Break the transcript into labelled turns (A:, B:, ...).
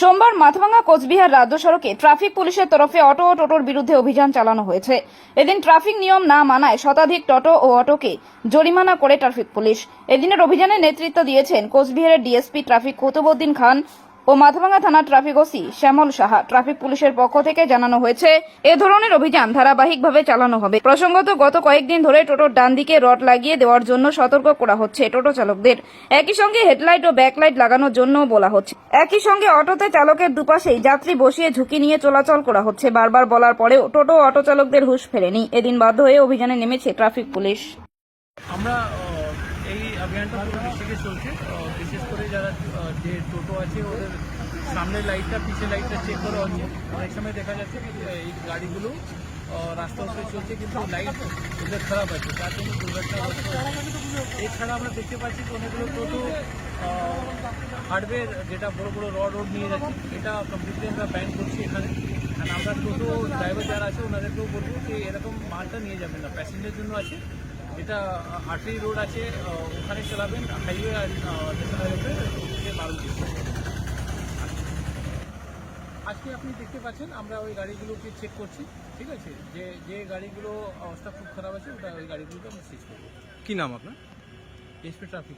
A: সোমবার মাথভাঙ্গা কোচবিহার রাজ্য সড়কে ট্রাফিক পুলিশের তরফে অটো ও টোটোর বিরুদ্ধে অভিযান চালানো হয়েছে। এদিন ট্রাফিক নিয়ম না মানায় শতাধিক টোটো ও অটোকে জরিমানা করে ট্রাফিক পুলিশ। এদিনের অভিযানে নেতৃত্ব দিয়েছেন কোচবিহারের ডিএসপি ট্রাফিক কুতুবুদ্দিন খান ও মাথভাঙ্গা থানার traffic OC Shyamal Saha. Traffic পুলিশের পক্ষ থেকে জানানো হয়েছে, এ ধরনের অভিযান ধারাবাহিকভাবে চালানো হবে। প্রসঙ্গত, গত কয়েকদিন ধরে টোটোর ডান দিকে রড লাগিয়ে দেওয়ার জন্য সতর্ক করা হচ্ছে টোটো চালকদের। একই সঙ্গে হেডলাইট ও ব্যাকলাইট লাগানোর জন্য বলা হচ্ছে। একই সঙ্গে অটোতে চালকের দুপাশেই যাত্রী বসিয়ে ঝুঁকি নিয়ে চলাচল করা হচ্ছে। বারবার বলার পরেও টোটো অটো চালকদের হুঁশ ফেরেনি। এদিন বাধ্য হয়ে অভিযানে নেমেছে ট্রাফিক পুলিশ।
B: আমরা এই অভিযানটা পুরো ডিস্ট্রিক্টে চলছে। বিশেষ করে যারা যে টোটো আছে, ওদের সামনের লাইটটা পিছের লাইটটা চেক করা হচ্ছে। অনেক সময় দেখা যাচ্ছে এই গাড়িগুলো রাস্তা উপরে চলছে, কিন্তু লাইট ওদের খারাপ আছে। তার জন্য দুর্ঘটনা হচ্ছে। এছাড়া আমরা দেখতে পাচ্ছি যে অনেকগুলো টোটো হার্ডওয়্যার যেটা বড় বড় রড রড নিয়ে যাচ্ছে, এটা কমপ্লিটলি আমরা ব্যান করছি এখানে। আর আমরা টোটো ড্রাইভার যারা আছে, ওনাদেরকেও বলব যে এরকম মালটা নিয়ে যাবেন না। প্যাসেঞ্জার জন্য আছে। এটা আটরি রোড আছে ওখানে চালাবেন হাইওয়ে আর ন্যাশনাল হাইওয়ে বারো আজকে আপনি দেখতে পাচ্ছেন আমরা ওই গাড়িগুলোকে চেক করছি ঠিক আছে? যে যে গাড়িগুলো অবস্থা খুব খারাপ আছে ওটা ওই গাড়িগুলোকে আমরা সিজ করব।
C: কি নাম আপনার?
B: SP traffic